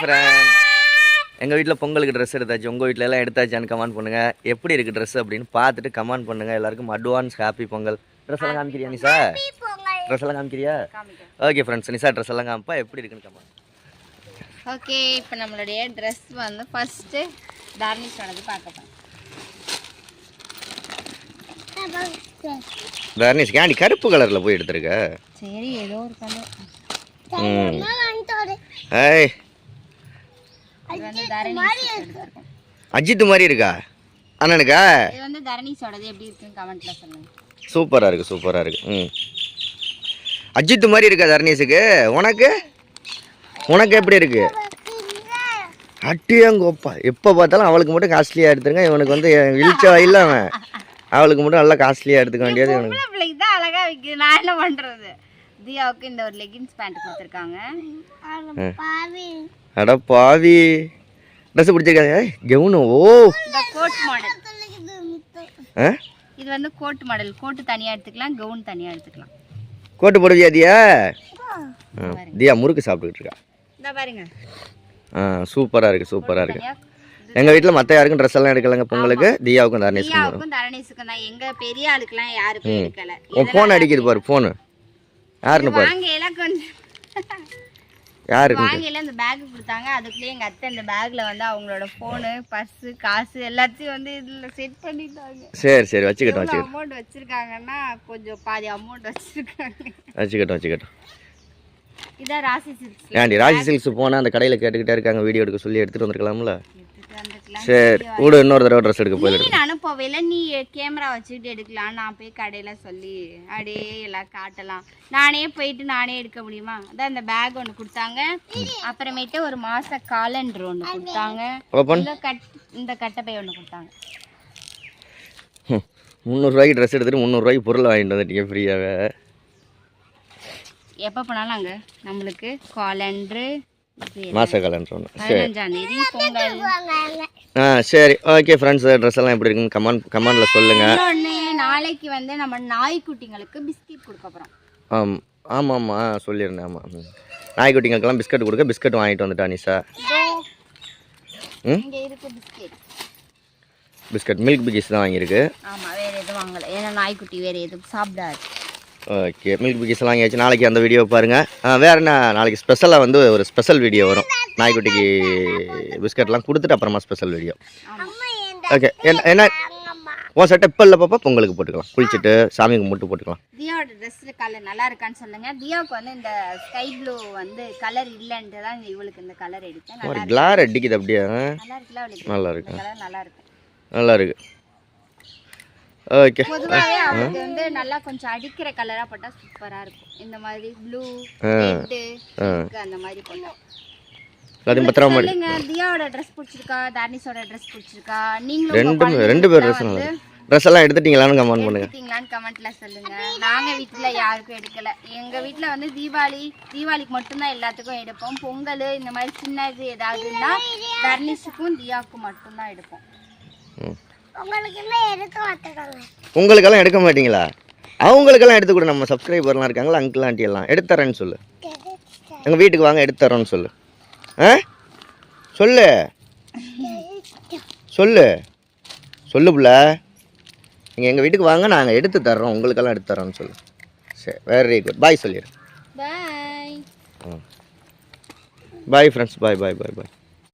Friend எங்கள் வீட்டில் பொங்கலுக்கு ட்ரெஸ் எடுத்தாச்சு. உங்கள் வீட்டில் எல்லாம் எடுத்தாச்சான்னு கமெண்ட் பண்ணுங்கள் எப்படி இருக்குது ட்ரெஸ் அப்படின்னு பார்த்துட்டு கமெண்ட் பண்ணுங்கள் எல்லாருக்கும் அட்வான்ஸ் ஹாப்பி பொங்கல். ட்ரெஸ் எல்லாம் காமிக்கிறியா நிசா ட்ரெஸ் எல்லாம் காமிக்கிறியா? ஓகே ஃப்ரெண்ட்ஸ் நிசா ட்ரெஸ் எல்லாம் காமிப்பா. எப்படி இருக்குன்னு கமெண்ட் ஓகே இப்போ நம்மளுடைய ட்ரெஸ் வந்து ஃபஸ்ட்டு தார்னிஷோடது பார்க்க போகிறோம் தர்னிஷ் கேண்டி கருப்பு கலரில் போய் எடுத்திருக்க? சரி ஏதோ ஒரு கலர் ஏய் இது வந்து தரணீஸ் எடுத்திருக்கோம் அஜித் மாதிரி இருக்கா. அண்ணனுக்கா இது வந்து தரணீஸோடது எப்படி இருக்குன்னு கமெண்ட்ல சொல்லுங்க. சூப்பராக இருக்குது சூப்பராக இருக்குது ம். அஜித் மாதிரி இருக்கா தர்னீஸுக்கு உனக்கு? உனக்கு எப்படி இருக்கு? அட்டியங்கோப்பா. எப்போ பார்த்தாலும் அவளுக்கு மட்டும் காஸ்ட்லியாக எடுத்துருங்க. இவனுக்கு வந்து இழிச்சா இல்லை அவன். அவளுக்கு மட்டும் நல்லா காஸ்ட்லியாக எடுத்துக்க வேண்டியது இவனுக்கு. பிள்ளைக்கு தான் அழகா வைக்குது நான் என்ன பண்றது? தியாவுக்கு இந்த ஒரு லெகின்ஸ் பேண்ட் கொடுத்துருக்காங்க. அட பாவி. ட்ரெஸ் பிடிச்சிருக்காங்க கெவுனு ஓ. கோட் மாடல் இது வந்து கோட் மாடல் கோட்டு தனியா எடுத்துக்கலாம் கவுன் தனியா எடுத்துக்கலாம். கோட்டு போடுவியா தியா? தியா முறுக்கு சாப்பிட்டுக்கிட்டு இருக்கா. இந்த பாருங்க. ஆ சூப்பராக இருக்குது சூப்பராக இருக்குது எங்கள் வீட்டில் மற்ற யாருக்கும் ட்ரெஸ் எல்லாம் எடுக்கலைங்க பொங்கலுக்கு. தியாவுக்கும் தர்னேஷுக்கும் தியாவுக்கும் தரணீஸுக்கும் தான் எங்க பெரிய ஆளுக்கெல்லாம் யாருக்கும் எடுக்கல. உன் ஃபோன் அடிக்குது பாரு ஃபோனு யாருன்னு பாரு. யாருக்கு வாங்கையில இந்த பேக் கொடுத்தாங்க. அதுக்குள்ளேயே எங்க அத்தை இந்த பேக்ல வந்து அவங்களோட போனு பர்ஸ் காசு எல்லாத்தையும் வந்து இதுல செட் பண்ணிட்டாங்க. சரி சரி வச்சுக்கட்டும் வச்சுக்கட்டும். அமௌண்ட் வச்சிருக்காங்கன்னா கொஞ்சம் பாதி அமௌண்ட் வச்சிருக்காங்க. வச்சுக்கட்டும் வச்சுக்கட்டும். இதான் ராசி சில்க்ஸ் ஏன்டி ராஜி சில்க்ஸ் போனால் அந்த கடையில் கேட்டுக்கிட்டே இருக்காங்க வீடியோ எடுக்க சொல்லி எடுத்துகிட்டு வந்திருக்கலாம்ல? சரி விடு இன்னொரு தடவை ட்ரெஸ் எடுக்க போயிடு நீ அனுப்பவையில நீ கேமரா வச்சுக்கிட்டு எடுக்கலாம் நான் போய் கடையில சொல்லி அப்படியே எல்லாம் காட்டலாம். நானே போயிட்டு நானே எடுக்க முடியுமா? அதான் இந்த பேக் ஒன்று கொடுத்தாங்க. அப்புறமேட்டு ஒரு மாச காலண்டர் ஒன்று கொடுத்தாங்க. இந்த கட் இந்த கட்டப்பை ஒன்று கொடுத்தாங்க. முந்நூறுரூவாய்க்கு ட்ரெஸ் எடுத்துகிட்டு முந்நூறுரூவாய்க்கு பொருள் வாங்கிட்டு வந்துட்டீங்க ஃப்ரீயாகவே எப்போ போனாலும் அங்கே நம்மளுக்கு காலண்டரு மாத கலண்டர் ஒன்று பதினஞ்சாம் தேதி பொங்கல். ஆ சரி. ஓகே ஃப்ரெண்ட்ஸ் ட்ரெஸ் எல்லாம் எப்படி இருக்குன்னு கமெண்ட் கமெண்டில் சொல்லுங்கள் நாளைக்கு வந்து நம்ம நாய்க்குட்டிங்களுக்கு பிஸ்கெட் கொடுக்க போகிறோம் ஆம் ஆமாம் ஆமாம் ஆ சொல்லியிருந்தேன் ஆமாம். நாய்க்குட்டிங்களுக்கெல்லாம் பிஸ்கட் கொடுக்க பிஸ்கட் வாங்கிட்டு வந்துட்டா நிஷா ம்? இங்கே இருக்கு பிஸ்கெட். பிஸ்கட் மில்க் பிகிஸ் தான் வாங்கியிருக்கு. ஆமாம் வேறு எதுவும் வாங்கலை. ஏன்னா நாய்க்குட்டி வேறு எதுவும் சாப்பிடாது. ஓகே மில்க் பிகிஸ் எல்லாம் வாங்கியாச்சு. நாளைக்கு அந்த வீடியோ பாருங்கள் வேற என்ன? நாளைக்கு ஸ்பெஷலாக வந்து ஒரு ஸ்பெஷல் வீடியோ வரும். நாய்க்குட்டிக்கு பிஸ்கட்லாம் கொடுத்துட்டு அப்புறமா ஸ்பெஷல் வீடியோ ஓகே என்ன என்ன? உன் சட்டை இப்போ இல்லை பாப்பா? பொங்கலுக்கு போட்டுக்கலாம். குளிச்சுட்டு சாமி கும்பிட்டு போட்டுக்கலாம். தியாவோட ட்ரெஸ்ஸில் கலர் நல்லா இருக்கான்னு சொல்லுங்க. தியாவுக்கு வந்து இந்த ஸ்கை ப்ளூ வந்து கலர் இல்லைன்ட்டு தான் இவளுக்கு இந்த கலர் எடுத்தேன். ஒரு கிளார் அடிக்குது அப்படியே? நல்லா இருக்குல்ல நல்லா இருக்கு. நல்லா இருக்கு. ஓகே பொதுவாகவே அவளுக்கு வந்து நல்லா கொஞ்சம் அடிக்கிற கலராக போட்டால் சூப்பராக இருக்கும். இந்த மாதிரி ப்ளூ ரெட்டு அந்த மாதிரி போட்டா. எல்லாத்தையும் பத்திரமா மாடி சொல்லுங்க தியாவோட ட்ரெஸ் பிடிச்சிருக்கா தார்னிஸோட ட்ரெஸ் பிடிச்சிருக்கா? நீங்களும் ரெண்டு பேர் ட்ரெஸ் நல்லா ட்ரெஸ் எல்லாம் எடுத்துட்டீங்களான்னு கமெண்ட் பண்ணுங்க. எடுத்தீங்களான்னு கமெண்ட்ல சொல்லுங்க. நாங்க வீட்ல யாருக்கும் எடுக்கல. எங்க வீட்ல வந்து தீபாவளி தீபாவளிக்கு மட்டும்தான் எல்லாத்துக்கும் எடுப்போம். பொங்கல் இந்த மாதிரி சின்னது ஏதாவதுன்னா தர்னிஷுக்கும் தியாவுக்கும் மட்டும்தான் எடுப்போம். உங்களுக்கெல்லாம் எடுக்க மாட்டீங்களா? அவங்களுக்கெல்லாம் எடுத்து கொடு. நம்ம சப்ஸ்கிரைபர்லாம் இருக்காங்களா அங்கிள் ஆண்டி எல்லாம். எடுத்து தரேன்னு சொல்லு எங்கள் வீட்டுக்கு வாங்க எடுத்து தரோன்னு சொல்லு. ஆ? சொல்லு. சொல்லு. சொல்லு புள்ள. நீங்கள் எங்கள் வீட்டுக்கு வாங்க நாங்கள் எடுத்து தர்றோம். உங்களுக்கெல்லாம் எடுத்து தரோன்னு சொல்லு. சரி வெரி குட் பாய் சொல்லிடு பாய் பாய் ஃப்ரெண்ட்ஸ் பாய் பாய் பாய் பாய்